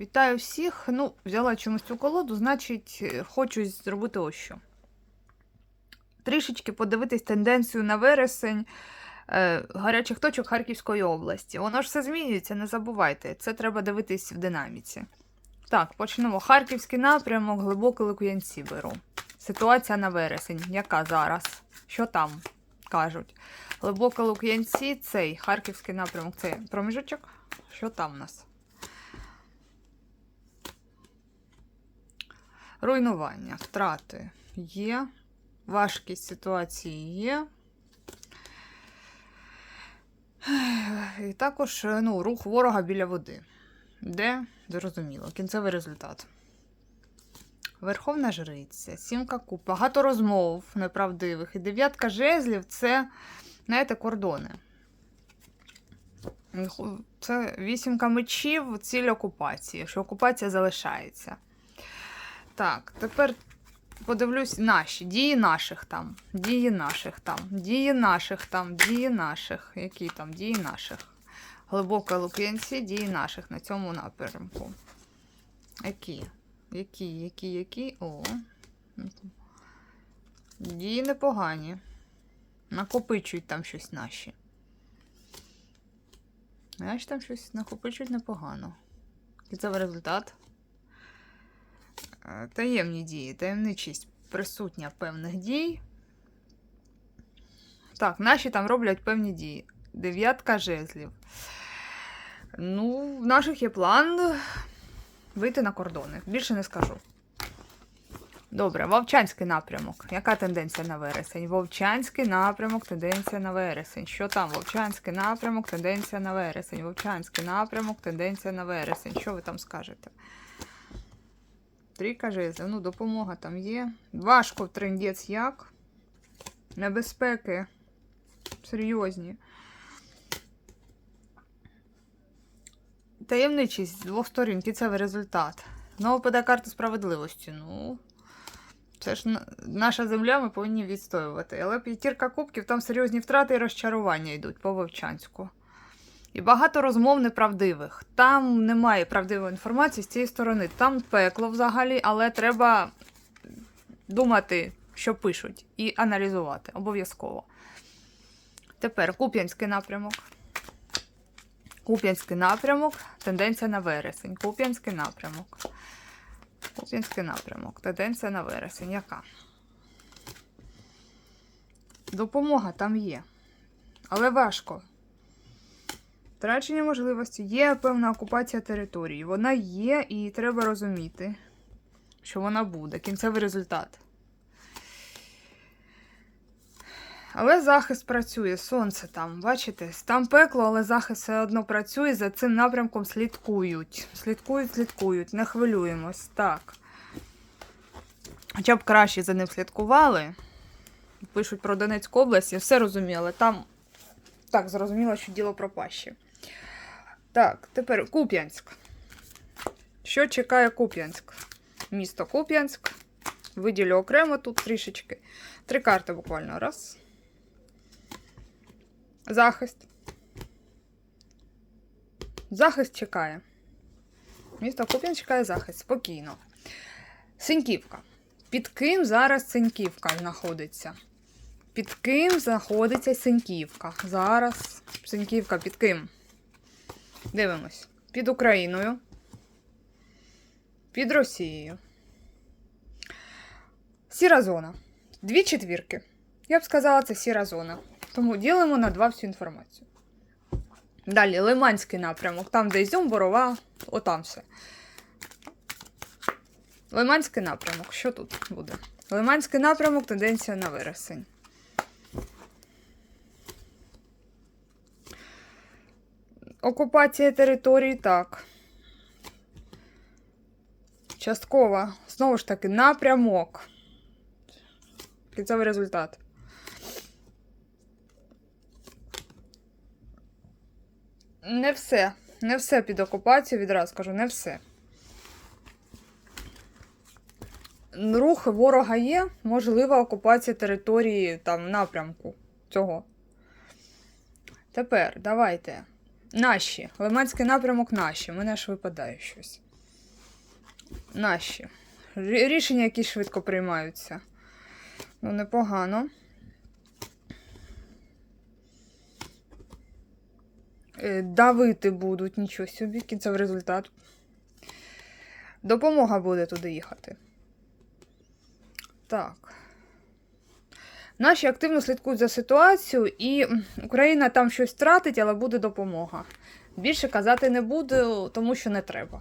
Вітаю всіх. Ну, взяла чомусь цю колоду, значить, е, хочу зробити ось що. Трішечки подивитись тенденцію на вересень е, гарячих точок Харківської області. Воно ж все змінюється, не забувайте. Це треба дивитись в динаміці. Так, почнемо. Харківський напрямок, глибокі Лук'янці беру. Ситуація на вересень. Яка зараз? Що там кажуть? Глибоке Лук'янці, цей Харківський напрямок, цей проміжочок. Що там у нас? Руйнування, втрати є. Важкість ситуації є. І також ну, рух ворога біля води. Де? Зрозуміло. Кінцевий результат. Верховна жриця, сімка куб, багато розмов неправдивих. І дев'ятка жезлів це, знаєте, кордони. Це вісімка мечів, ціль окупації, що окупація залишається. Так, тепер подивлюсь наші, дії наших там, дії наших там, дії наших там, дії наших. Які там дії наших? Глибоке Лук'янці, дії наших на цьому напрямку. Які? Які, які, які? О. Дії непогані. Накопичують там щось наші. Знаєш, там щось накопичують непогано. Кінцевий результат. Е, Таємні дії, таємничість присутня певних дій. Так, наші там роблять певні дії. Дев'ятка жезлів. Ну, в наших є план вийти на кордони. Більше не скажу. Добре, Вовчанський напрямок. Яка тенденція на вересень? Вовчанський напрямок, тенденція на вересень. Що там? Вовчанський напрямок, тенденція на вересень. Вовчанський напрямок, тенденція на вересень. Що ви там скажете? Трійка жезлів. Ну, допомога там є. Важко трендець як. Небезпеки. Серйозні. Таємничість з двох сторін, кінцевий результат. Знову паде карта справедливості. Ну, це ж наша земля, ми повинні відстоювати. Але п'ятірка кубків, там серйозні втрати і розчарування йдуть по Вовчанську. І багато розмов неправдивих. Там немає правдивої інформації з цієї сторони. Там пекло взагалі, але треба думати, що пишуть, і аналізувати обов'язково. Тепер Куп'янський напрямок. Куп'янський напрямок, тенденція на вересень. Куп'янський напрямок. Куп'янський напрямок, тенденція на вересень. Яка? Допомога там є. Але важко. Втрачення можливості. Є певна окупація території. Вона є, і треба розуміти, що вона буде. Кінцевий результат. Але захист працює, сонце там, бачите? Там пекло, але захист все одно працює, за цим напрямком слідкують. Слідкують, слідкують, не хвилюємось. Так. Хоча б краще за ним слідкували. Пишуть про Донецьку область, я все розуміла. Там так, зрозуміло, що діло пропаще. Так, тепер Куп'янськ. Що чекає Куп'янськ? Місто Куп'янськ. Виділю окремо тут трішечки. Три карти буквально. Раз. Захист. Захист чекає. Місто Куп'янськ чекає захист. Спокійно. Синьківка. Під ким зараз Синьківка знаходиться? Під ким знаходиться Синьківка? Зараз Синьківка під ким? Дивимось. Під Україною. Під Росією. Сіра зона. Дві четвірки. Я б сказала, це сіра зона. Тому ділимо на два всю інформацію. Далі Лиманський напрямок. Там, де Ізюм, Борова, отам все. Лиманський напрямок. Що тут буде? Лиманський напрямок, тенденція на вересень. Окупація території так. Часткова. Знову ж таки, напрямок. Кінцевий результат. Не все. Не все під окупацією, відразу кажу, не все. Рух ворога є, можлива окупація території там напрямку цього. Тепер давайте. Наші. Лиманський напрямок наші. У Мене ж випадає щось. Наші. Рішення, які швидко приймаються. Ну, непогано. Е, Давити будуть, нічого собі, кінцевий результат. Допомога буде туди їхати. Так. Наші активно слідкують за ситуацією, і Україна там щось втратить, але буде допомога. Більше казати не буду, тому що не треба.